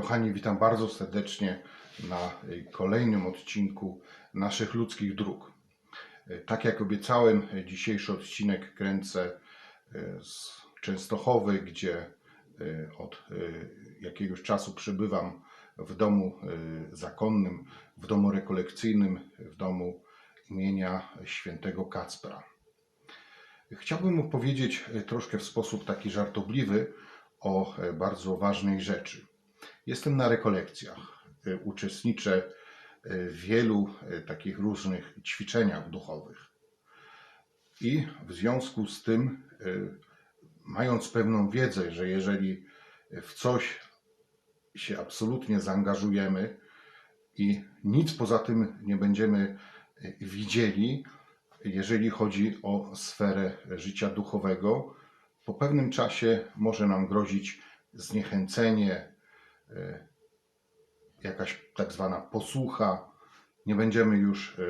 Kochani, witam bardzo serdecznie na y, kolejnym odcinku naszych ludzkich dróg. Y, Tak jak obiecałem, y, dzisiejszy odcinek kręcę z Częstochowy, gdzie od jakiegoś czasu przebywam w domu zakonnym, w domu rekolekcyjnym, w domu imienia świętego Kacpra. Chciałbym opowiedzieć troszkę w sposób taki żartobliwy o bardzo ważnej rzeczy. Jestem na rekolekcjach, e, uczestniczę e, w wielu e, takich różnych ćwiczeniach duchowych. I w związku z tym, mając pewną wiedzę, że jeżeli w coś się absolutnie zaangażujemy i nic poza tym nie będziemy widzieli, jeżeli chodzi o sferę życia duchowego, po pewnym czasie może nam grozić zniechęcenie, jakaś tak zwana posłucha. Nie będziemy już e,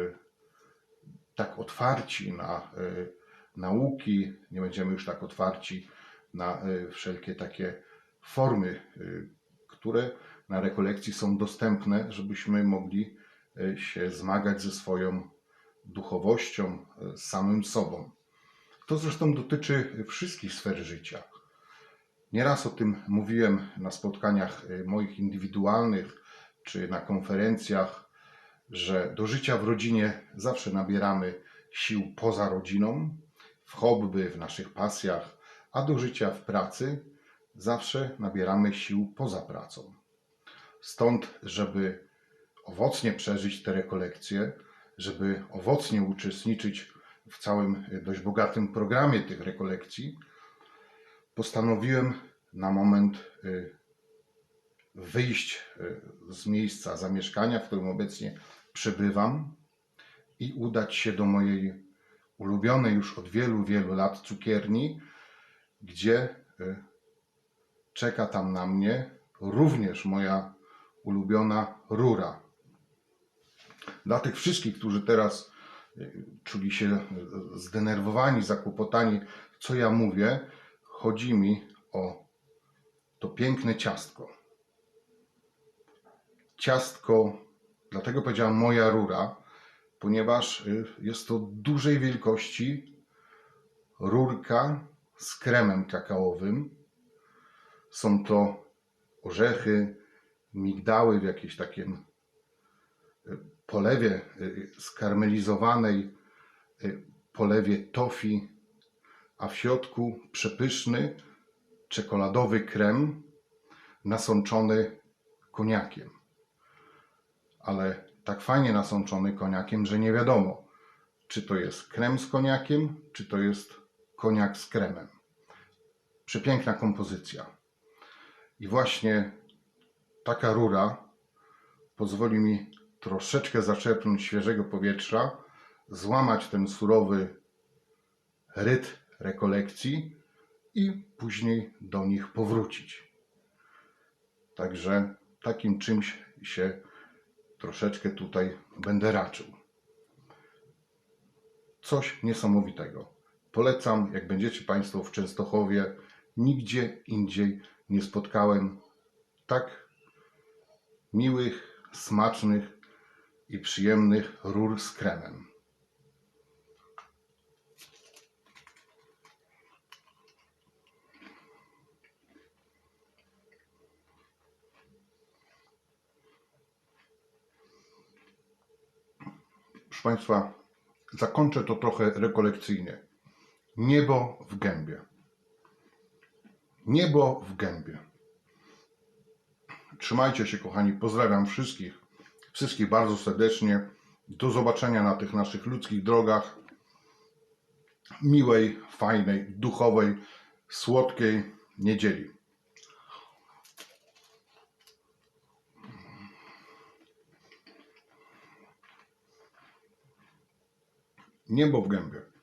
tak otwarci na e, nauki, nie będziemy już tak otwarci na wszelkie takie formy, które na rekolekcji są dostępne, żebyśmy mogli się zmagać ze swoją duchowością, samym sobą. To zresztą dotyczy wszystkich sfer życia. Nieraz o tym mówiłem na spotkaniach e, moich indywidualnych czy na konferencjach, że do życia w rodzinie zawsze nabieramy sił poza rodziną, w hobby, w naszych pasjach, a do życia w pracy zawsze nabieramy sił poza pracą. Stąd, żeby owocnie przeżyć te rekolekcje, żeby owocnie uczestniczyć w całym e, dość bogatym programie tych rekolekcji, postanowiłem na moment y, wyjść y, z miejsca zamieszkania, w którym obecnie przebywam i udać się do mojej ulubionej już od wielu, wielu lat cukierni, gdzie y, czeka tam na mnie również moja ulubiona rura. Dla tych wszystkich, którzy teraz czuli się zdenerwowani, zakłopotani, co ja mówię, chodzi mi o to piękne ciastko. Ciastko, dlatego powiedziałam moja rura, ponieważ y, jest to dużej wielkości rurka z kremem kakaowym. Są to orzechy, migdały w jakimś takim y, polewie y, skarmelizowanej, polewie tofi, a w środku przepyszny czekoladowy krem nasączony koniakiem. Ale tak fajnie nasączony koniakiem, że nie wiadomo, czy to jest krem z koniakiem, czy to jest koniak z kremem. Przepiękna kompozycja. I właśnie taka rura pozwoli mi troszeczkę zaczerpnąć świeżego powietrza, złamać ten surowy rytm rekolekcji i później do nich powrócić. Także takim czymś się troszeczkę tutaj będę raczył. Coś niesamowitego. Polecam, jak będziecie Państwo w Częstochowie, nigdzie indziej nie spotkałem tak miłych, smacznych i przyjemnych rur z kremem. Państwa, zakończę to trochę rekolekcyjnie. Niebo w gębie. Niebo w gębie. Trzymajcie się, kochani. Pozdrawiam wszystkich. Wszystkich bardzo serdecznie. Do zobaczenia na tych naszych ludzkich drogach. Miłej, fajnej, duchowej, słodkiej niedzieli. Niebo w gębie.